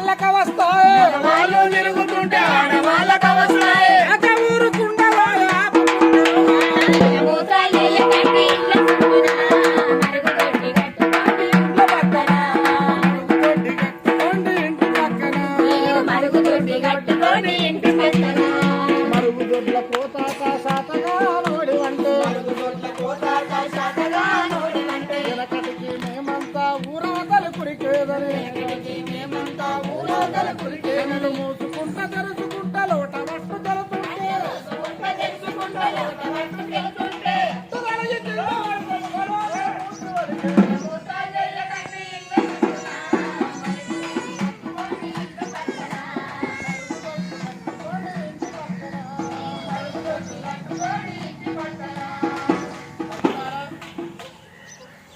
ఆడవాళ్ళక వస్తాయి. వాళ్ళు తిరుగుతుంటే ఆడవాళ్ళకు వస్తాయి. ఊరవతలు కురికేదని మేమంతా తెరుచుకుంటా లోట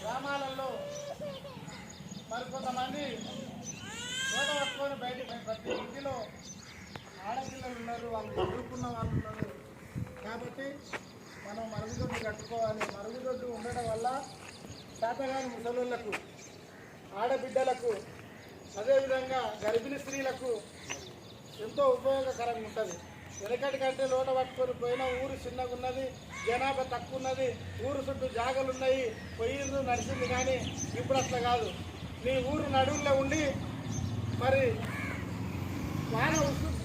గ్రామాలలో మరి కొంతమంది తోట పట్టుకొని బయటకు ప్రతి ఇంటిలో ఆడపిల్లలు ఉన్నారు వాళ్ళు చదువుకున్న వాళ్ళు ఉన్నారు. కాబట్టి మనం మరుగుదొడ్డు కట్టుకోవాలి. మరుగుదొడ్డు ఉండడం వల్ల శాతగాని ముసలుళ్ళకు ఆడబిడ్డలకు అదేవిధంగా గర్భిణీ స్త్రీలకు ఎంతో ఉపయోగకరంగా ఉంటుంది. వెనకటి కంటే లోట పట్టుకొని పోయిన ఊరు చిన్నగా ఉన్నది జనాభా తక్కువ ఉన్నది ఊరు చుట్టూ జాగలు ఉన్నాయి పొయ్యిలు నడిచింది కానీ ఇప్పుడు అట్లా కాదు. నీ ఊరు నడువుల్లో ఉండి మరి వాన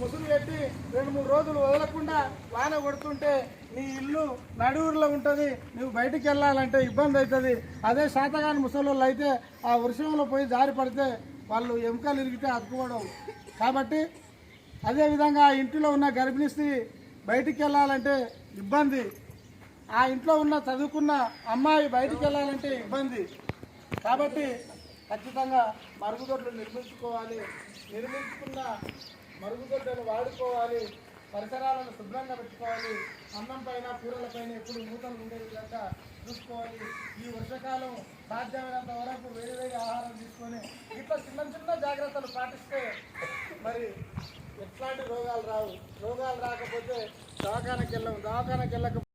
ఉసు పెట్టి రెండు మూడు రోజులు వదలకుండా వాన కొడుతుంటే నీ ఇల్లు నడువురులో ఉంటుంది నువ్వు బయటికి వెళ్ళాలంటే ఇబ్బంది అవుతుంది అదే శాతగాని ముసలోళ్ళు అయితే ఆ వృషంలో పోయి జారి పడితే వాళ్ళు ఎముకలు ఇరిగితే అతుకోవడం కాబట్టి అదేవిధంగా ఆ ఇంటిలో ఉన్న గర్భిణీ స్త్రీ బయటికి వెళ్ళాలంటే ఇబ్బంది. ఆ ఇంట్లో ఉన్న చదువుకున్న అమ్మాయి బయటికి వెళ్ళాలంటే ఇబ్బంది. కాబట్టి ఖచ్చితంగా మరుగుదొడ్లు నిర్మించుకోవాలి. నిర్మించుకున్న మరుగుదొడ్లను వాడుకోవాలి. పరిసరాలను శుభ్రంగా పెట్టుకోవాలి. అన్నం పైన కూరల పైన ఎప్పుడు మూతలు ఉండే విధంగా చూసుకోవాలి. ఈ వర్షాకాలం సాధ్యమైనంత వరకు వేడి వేడి ఆహారం తీసుకొని ఇట్లా చిన్న చిన్న జాగ్రత్తలు పాటిస్తే మరి ఎట్లాంటి రోగాలు రావు. రోగాలు రాకపోతే దవాఖానకి వెళ్ళము దవాఖానకి వెళ్ళక